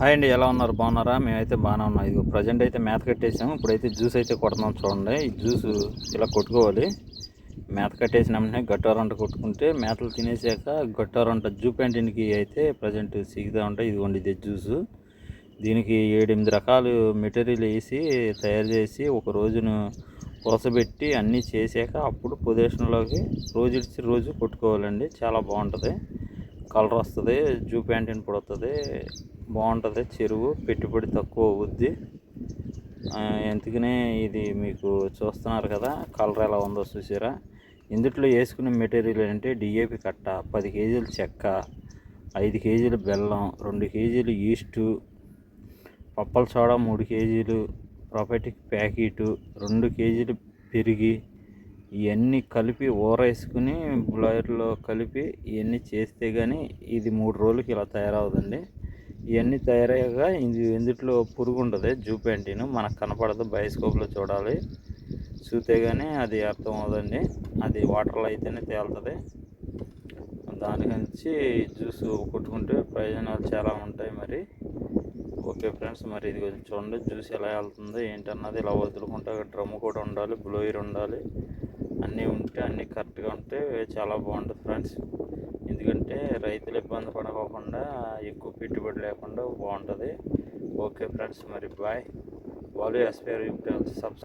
Hi అండి ఎలా ఉన్నారు? బాగున్నారా? మేమైతే బాగానే ఉన్నాం. ఇది ప్రజెంట్ అయితే మేత కట్టేసాము. ఇప్పుడైతే జ్యూస్ అయితే కొడుతున్నాం చూడండి. ఈ జ్యూస్ ఇలా కొట్టుకోవాలి. మేత కట్టేసిన వెంటనే గట్టారంట కొట్టుకుంటే మేతలు తినేసాక గట్టారంట జూ ప్యాంటీన్కి అయితే ప్రజెంట్ సిగుతూ ఉంటాయి. ఇదిగోండి ఇది జ్యూస్. దీనికి ఏడెనిమిది రకాలు మెటీరియల్ వేసి తయారు చేసి ఒక రోజును పోసబెట్టి అన్నీ చేసాక అప్పుడు పొజిషన్లోకి రోజు ఇచ్చి రోజు కొట్టుకోవాలండి. చాలా బాగుంటుంది. కలర్ వస్తుంది జూ ప్యాంటీన్ కూడా వస్తుంది బాగుంటుంది. చెరువు పెట్టుబడి తక్కువ అవుద్ది. ఎందుకనే ఇది మీకు చూస్తున్నారు కదా కలర్ ఎలా ఉందో చూసారా? ఇందుట్లో వేసుకునే మెటీరియల్ అంటే డిఏపి కట్ట పది కేజీలు చెక్క ఐదు కేజీలు బెల్లం రెండు కేజీలు ఈస్టు పప్పల సోడా మూడు కేజీలు ప్రాపర్టిక్ ప్యాకెటు రెండు కేజీలు పెరిగి ఇవన్నీ కలిపి ఊరేసుకుని బ్లాయర్లో కలిపి ఇవన్నీ చేస్తే కానీ ఇది మూడు రోజులకి ఇలా తయారవుదండి. ఇవన్నీ తయారయ్యాక ఇది ఎందుట్లో పురుగు ఉంటుంది జూ పెయింటింగ్ మనకు కనపడదు బయోస్కోప్లో చూడాలి. చూస్తే కానీ అది అర్థం అవుదండి అది వాటర్లో అయితేనే తేలుతుంది. దానికంచి జ్యూస్ కొట్టుకుంటే ప్రయోజనాలు చాలా ఉంటాయి మరి. ఓకే ఫ్రెండ్స్ మరి ఇది కొంచెం చూడండి జ్యూస్ ఎలా వెళ్తుందో ఏంటన్నది ఇలా వదులుకుంటే డ్రమ్ కూడా ఉండాలి బ్లోయర్ ఉండాలి. అన్నీ ఉంటే అన్నీ కరెక్ట్గా ఉంటే చాలా బాగుంటుంది ఫ్రెండ్స్. ఎందుకంటే రైతులు ఇబ్బంది పడకోకుండా ఎక్కువ పెట్టుబడి లేకుండా బాగుంటుంది. ఓకే ఫ్రెండ్స్ మరి బాయ్. వాళ్ళు ఎస్పీఆర్ సబ్స్క్రైబ్